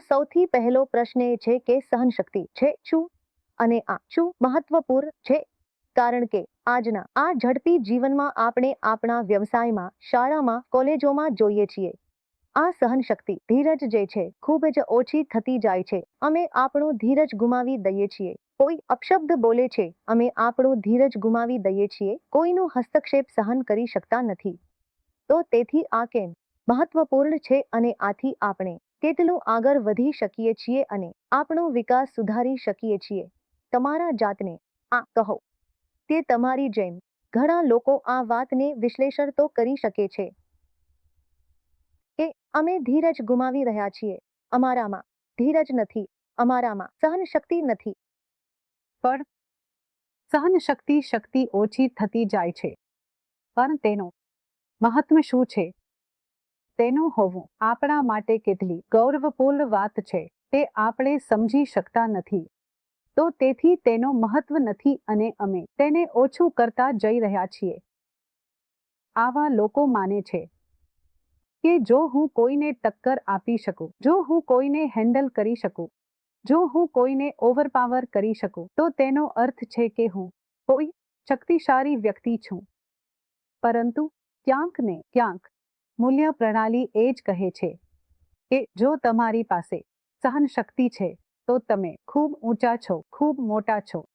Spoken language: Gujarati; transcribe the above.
સૌથી પહેલો પ્રશ્ન એ છે કે સહનશક્તિ છે શું? અને આ શું મહત્વપૂર્ણ છે? કારણ કે આજના આ ઝડપી જીવનમાં આપણે આપણા વ્યવસાયમાં, શાળામાં, કોલેજોમાં જોઈએ છીએ. આ સહનશક્તિ ધીરજ જે છે ખૂબ જ ઓછી થતી જાય છે. અમે આપણો ધીરજ ગુમાવી દઈએ છીએ. કોઈ અપશબ્દ બોલે છે, અમે આપણો ધીરજ ગુમાવી દઈએ છીએ. કોઈનું હસ્તક્ષેપ સહન કરી શકતા નથી. તો તેથી આ કેમ મહત્વપૂર્ણ છે અને આથી આપણે કેટલું આગળ વધી શકીએ છીએ અને આપણો વિકાસ સુધારી શકીએ છીએ. તમારા જાતને આ કહો. તે તમારી જેમ ઘણા લોકો આ વાતને વિશ્લેષણ તો કરી શકે છે. કે અમે ધીરજ ગુમાવી રહ્યા છીએ. અમારામાં ધીરજ નથી. અમારામાં સહનશક્તિ નથી. પણ સહનશક્તિ શક્તિ ઓછી થતી જાય છે. પણ તેનું મહત્વ શું છે? તેનું હોવું આપણા માટે કેટલી ગૌરવપૂર્ણ વાત છે, તે આપણે સમજી શકતા નથી. તો તેથી તેનો મહત્વ નથી અને અમે તેને ઓછું કરતા જઈ રહ્યા છીએ. આવા લોકો માને છે કે જો હું કોઈને ટક્કર આપી શકું, જો હું કોઈને હેન્ડલ કરી શકું, જો હું કોઈને ઓવરપાવર કરી શકું, તો તેનો અર્થ છે કે હું કોઈ શક્તિશાળી વ્યક્તિ છું. પરંતુ ક્યાંક ને ક્યાંક મૂલ્ય પ્રણાલી એ જ કહે છે કે જો તમારી પાસે સહનશક્તિ છે, તો તમે ખૂબ ઊંચા છો, ખૂબ મોટા છો.